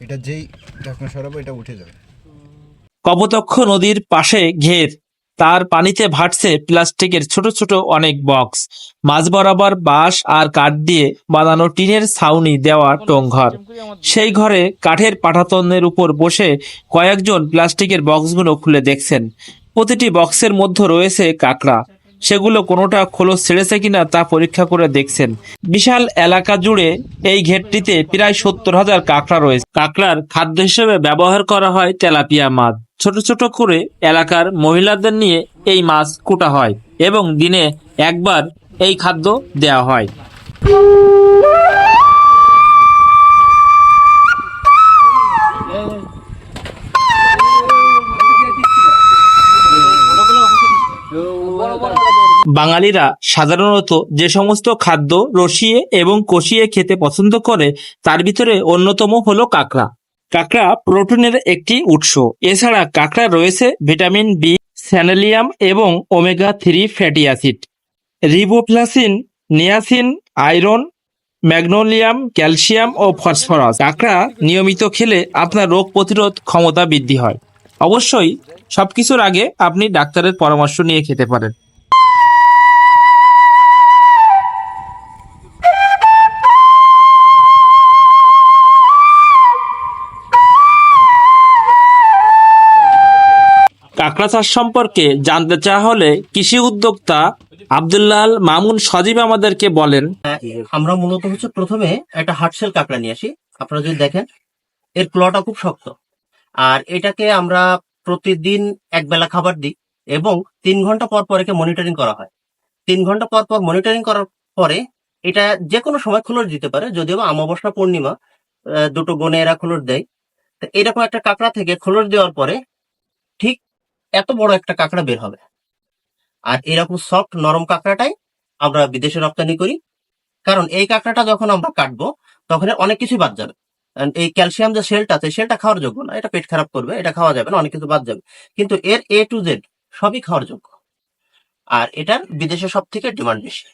এটা যেই ঢাকনা সরাবো, এটা উঠে যাবে। কপোতক্ষ নদীর পাশে ঘের। তার পানিতে ভাটছে প্লাস্টিকের ছোট ছোট অনেক বক্স। মাঝ বরাবর বাঁশ আর কাঠ দিয়ে বানানো টিনের ছাউনি দেওয়া টংঘর সেই ঘরে কাঠের পাঠাতনের উপর বসে কয়েকজন প্লাস্টিকের বক্সগুলো খুলে দেখছেন। প্রতিটি বক্সের মধ্যে রয়েছে কাঁকড়া। সেগুলো কোনোটা খোলস ছেড়েছে কিনা তা পরীক্ষা করে দেখছেন। বিশাল এলাকা জুড়ে এই ঘেরটিতে প্রায় সত্তর হাজার কাঁকড়া রয়েছে। কাঁকড়ার খাদ্য হিসেবে ব্যবহার করা হয় তেলাপিয়া মাছ। ছোট ছোট করে এলাকার মহিলাদের নিয়ে এই মাছ কুটা হয় এবং দিনে একবার এই খাদ্য দেয়া হয়। বাঙালিরা সাধারণত যে সমস্ত খাদ্য রসিয়ে এবং কষিয়ে খেতে পছন্দ করে, তার ভিতরে অন্যতম হলো কাঁকড়া। কাঁকড়া প্রোটিনের একটি উৎস। এছাড়া কাঁকড়া রয়েছে ভিটামিন বি, স্যানেলিয়াম এবং omega three fatty acid. Riboflavin, niacin, iron, magnesium, calcium ও ফসফরাস। কাঁকড়া নিয়মিত খেলে আপনার রোগ প্রতিরোধ ক্ষমতা বৃদ্ধি হয়। অবশ্যই সবকিছুর আগে আপনি ডাক্তারের পরামর্শ নিয়ে খেতে পারেন। কাঁকড়া চাষ সম্পর্কে জানতে চাওয়া হলে কৃষি উদ্যোক্তা আব্দুল্লাহ মামুন সজীব আমাদেরকে বলেন। আমরা মূলত হচ্ছে প্রথমে একটা হার্টশেল কাঁকড়া নিয়ে আসি। আপনারা যদি দেখেন, এর ক্লটা খুব শক্ত। আর এটাকে আমরা প্রতিদিন এক বেলা খাবার দিই এবং তিন ঘণ্টা পর পর একে মনিটরিং করা হয়। তিন ঘণ্টা পর পর মনিটরিং করার পরে এটা যে কোনো সময় খোলস দিতে পারে, যদিও অমাবস্যা পূর্ণিমা দুটো গনে এরা খোলস দেয়। এরকম একটা কাঁকড়া থেকে খোলস দেওয়ার পরে ঠিক এত বড় একটা কাঁকড়া বের হবে। আর এরকম সফট নরম কাঁকড়াটাই আমরা বিদেশে রপ্তানি করি। কারণ এই কাঁকড়াটা যখন আমরা কাটবো, তখন অনেক কিছুই বাদ যাবে। এই ক্যালসিয়াম যে সেলটা আছে সেলটা খাওয়ার যোগ্য না। এটা পেট খারাপ করবে, এটা খাওয়া যাবে না, অনেক কিছু বাদ যাবে। কিন্তু এর এ টু জেড সবই খাওয়ার যোগ্য। আর এটার বিদেশে সব থেকে ডিমান্ড বেশি।